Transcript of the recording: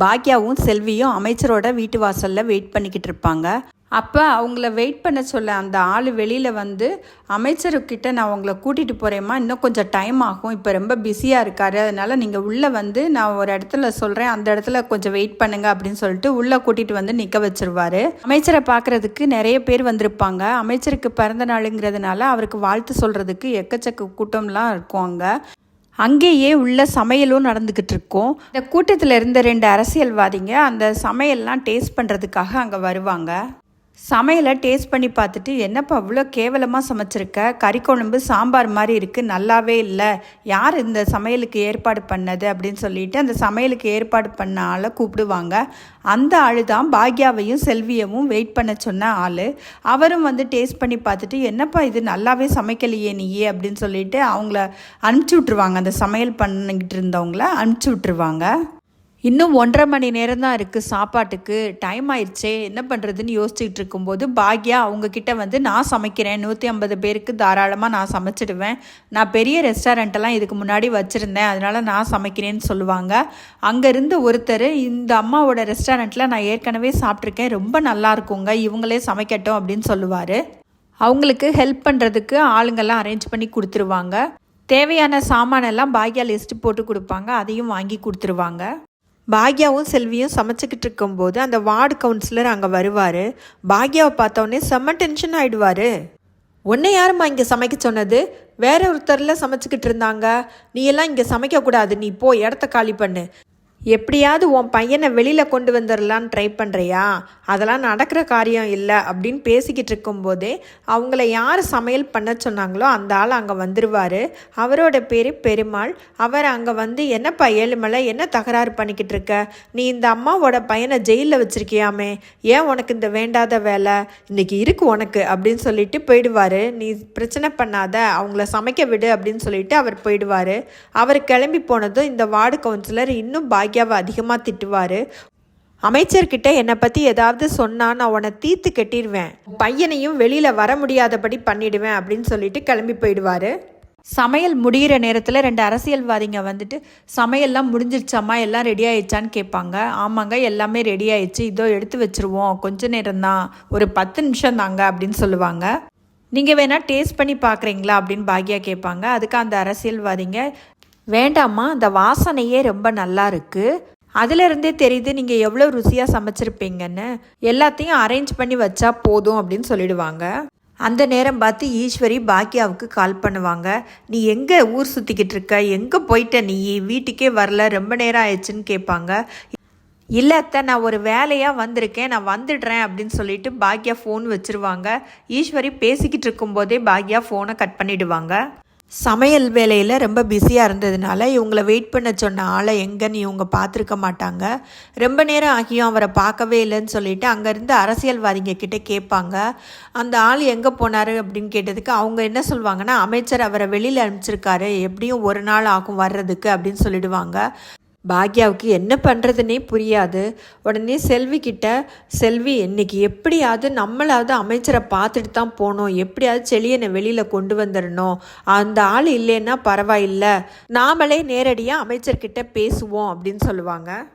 பாக்யாவும் செல்வியும் அமைச்சரோட வீட்டு வாசலில் வெயிட் பண்ணிக்கிட்டு இருப்பாங்க. அப்போ அவங்கள வெயிட் பண்ண சொல்ல அந்த ஆள் வெளியில் வந்து அமைச்சர்கிட்ட நான் உங்களை கூட்டிகிட்டு போகிறேம்மா இன்னும் கொஞ்சம் டைம் ஆகும் இப்போ ரொம்ப பிஸியாக இருக்காரு அதனால் நீங்கள் உள்ளே வந்து நான் ஒரு இடத்துல சொல்கிறேன் அந்த இடத்துல கொஞ்சம் வெயிட் பண்ணுங்க அப்படின்னு சொல்லிட்டு உள்ளே கூட்டிகிட்டு வந்து நிற்க வச்சிருவாரு. அமைச்சரை பார்க்குறதுக்கு நிறைய பேர் வந்திருப்பாங்க. அமைச்சருக்கு பிறந்த நாளுங்கிறதுனால அவருக்கு வாழ்த்து சொல்கிறதுக்கு எக்கச்சக்க கூட்டம்லாம் இருக்கும் அங்கே. அங்கேயே உள்ள சமையலும் நடந்துக்கிட்டு இருக்கும் இந்த கூட்டத்தில் இருந்த ரெண்டு அரசியல்வாதிங்க அந்த சமையல்லாம் டேஸ்ட் பண்ணுறதுக்காக அங்கே வருவாங்க. சமையலை டேஸ்ட் பண்ணி பார்த்துட்டு என்னப்பா அவ்வளோ கேவலமாக சமைச்சிருக்க? கறி குழம்பு சாம்பார் மாதிரி இருக்குது நல்லாவே இல்லை. யார் இந்த சமையலுக்கு ஏற்பாடு பண்ணது? அப்படின்னு சொல்லிட்டு அந்த சமையலுக்கு ஏற்பாடு பண்ண ஆளை கூப்பிடுவாங்க. அந்த ஆள் தான் பாக்யாவையும் செல்வியவும் வெயிட் பண்ண சொன்ன ஆள். அவரும் வந்து டேஸ்ட் பண்ணி பார்த்துட்டு என்னப்பா இது நல்லாவே சமைக்கலையே நீயே? அப்படின்னு சொல்லிட்டு அவங்கள அனுப்பிச்சி விட்ருவாங்க அந்த சமையல் பண்ணிக்கிட்டு இருந்தவங்கள அனுப்பிச்சி விட்ருவாங்க இன்னும் ஒன்றரை மணி நேரம் தான் இருக்குது சாப்பாட்டுக்கு. டைம் ஆயிடுச்சே. என்ன பண்ணுறதுன்னு யோசிச்சுட்டு இருக்கும்போது பாக்யா அவங்கக்கிட்ட வந்து நான் சமைக்கிறேன். நூற்றி ஐம்பது பேருக்கு தாராளமாக நான் சமைச்சிடுவேன். நான் பெரிய ரெஸ்டாரண்ட்டெல்லாம் இதுக்கு முன்னாடி வச்சுருந்தேன். அதனால் நான் சமைக்கிறேன்னு சொல்லுவாங்க. அங்கேருந்து ஒருத்தர் இந்த அம்மாவோட ரெஸ்டாரண்ட்டில் நான் ஏற்கனவே சாப்பிட்ருக்கேன் ரொம்ப நல்லா இருக்குங்க. இவங்களே சமைக்கட்டும் அப்படின்னு சொல்லுவார். அவங்களுக்கு ஹெல்ப் பண்ணுறதுக்கு ஆளுங்கெல்லாம் அரேஞ்ச் பண்ணி கொடுத்துருவாங்க. தேவையான சாமானெல்லாம் பாக்யா லிஸ்ட்டு போட்டு கொடுப்பாங்க. அதையும் வாங்கி கொடுத்துருவாங்க. பாக்யாவும் செல்வியும் சமைச்சிக்கிட்டு இருக்கும்போது அந்த வார்டு கவுன்சிலர் அங்கே வருவார். பாக்யாவை பார்த்தோன்னே செம்ம டென்ஷன் ஆகிடுவார் உன்னை யாரும்மா இங்கே சமைக்க சொன்னது? வேற ஒருத்தரில் சமைச்சிக்கிட்டு இருந்தாங்க. நீ எல்லாம் இங்கே சமைக்கக்கூடாது நீ போ இடத்த காலி பண்ணு. எப்படியாவது உன் பையனை வெளியில் கொண்டு வந்துடலான்னு ட்ரை பண்ணுறியா அதெல்லாம் நடக்கிற காரியம் இல்லை அப்படின்னு பேசிக்கிட்டு இருக்கும்போதே அவங்கள யார் சமையல் பண்ண சொன்னாங்களோ அந்த ஆள் அங்கே வந்துடுவார் அவரோட பேர் பெருமாள். அவர் அங்கே வந்து என்னப்பா ஏழுமலை என்ன தகராறு பண்ணிக்கிட்டு இருக்க? நீ இந்த அம்மாவோட பையனை ஜெயிலில் வச்சுருக்கியாமே. ஏன் உனக்கு இந்த வேண்டாத வேலை? இன்னைக்கு இருக்கு உனக்கு அப்படின்னு சொல்லிட்டு போயிடுவார். நீ பிரச்சனை பண்ணாத அவங்கள சமைக்க விடு அப்படின்னு சொல்லிட்டு அவர் போயிடுவார். அவர் கிளம்பி போனதும் இந்த வார்டு கவுன்சிலர் இன்னும் பாக்யாவை அதிகமாக திட்டுவார். அமைச்சர்கிட்ட என்னை பற்றி ஏதாவது சொன்னால் நான் உன்னை தீர்த்து கட்டிடுவேன் பையனையும் வெளியில் வர முடியாதபடி பண்ணிடுவேன் அப்படின்னு சொல்லிட்டு கிளம்பி போயிடுவார். சமையல் முடிகிற நேரத்தில் ரெண்டு அரசியல்வாதிங்க வந்துட்டு சமையல்லாம் முடிஞ்சிருச்சாம்மா? எல்லாம் ரெடி ஆயிடுச்சான்னு கேட்பாங்க. ஆமாங்க எல்லாமே ரெடி ஆயிடுச்சு. இதோ எடுத்து வச்சுருவோம். கொஞ்ச நேரம் தான் ஒரு பத்து நிமிஷம் தாங்க அப்படின்னு சொல்லுவாங்க. நீங்கள் வேணால் டேஸ்ட் பண்ணி பார்க்குறீங்களா? அப்படின்னு பாக்யா கேட்பாங்க. அதுக்கு அந்த அரசியல்வாதிங்க வேண்டாம்மா அந்த வாசனையே ரொம்ப நல்லா இருக்குது அதிலிருந்தே தெரியுது நீங்கள் எவ்வளோ ருசியாக சமைச்சிருப்பீங்கன்னு. எல்லாத்தையும் அரேஞ்ச் பண்ணி வச்சா போதும் அப்படின்னு சொல்லிடுவாங்க. அந்த நேரம் பார்த்து ஈஸ்வரி பாக்கியாவுக்கு கால் பண்ணுவாங்க. நீ எங்கே ஊர் சுற்றிக்கிட்டு இருக்க? எங்கே போயிட்ட நீ? வீட்டுக்கே வரல ரொம்ப நேரம் ஆயிடுச்சுன்னு கேட்பாங்க. இல்லை அத்தை நான் ஒரு வேலையாக வந்திருக்கேன் நான் வந்துடுறேன் அப்படின்னு சொல்லிட்டு பாக்யா ஃபோன் வச்சுருவாங்க. ஈஸ்வரி பேசிக்கிட்டு இருக்கும்போதே பாக்யா ஃபோனை கட் பண்ணிவிடுவாங்க சமையல் வேலையில் ரொம்ப பிஸியாக இருந்ததுனால இவங்களை வெயிட் பண்ண சொன்ன ஆளை எங்கன்னு இவங்க பார்த்துருக்க மாட்டாங்க. ரொம்ப நேரம் ஆகியும் அவரை பார்க்கவே இல்லைன்னு சொல்லிட்டு அங்கேருந்து அரசியல்வாதிங்க கிட்டே கேட்பாங்க. அந்த ஆள் எங்கே போனார் அப்படின்னு கேட்டதுக்கு அவங்க என்ன சொல்லுவாங்கன்னா அமைச்சர் அவரை வெளியில் அனுப்பிச்சிருக்காரு. எப்படியும் ஒரு நாள் ஆகும் வர்றதுக்கு அப்படின்னு சொல்லிடுவாங்க. பாக்யாவுக்கு என்ன பண்ணுறதுனே புரியாது. உடனே செல்விக்கிட்ட செல்வி இன்னைக்கு எப்படியாவது நம்மளாவது அமைச்சரை பார்த்துட்டு தான் போகணும். எப்படியாவது செளியனை வெளியில் கொண்டு வந்துடணும். அந்த ஆள் இல்லைன்னா பரவாயில்ல. நாமளே நேரடியாக அமைச்சர்கிட்ட பேசுவோம். அப்படின்னு சொல்லுவாங்க.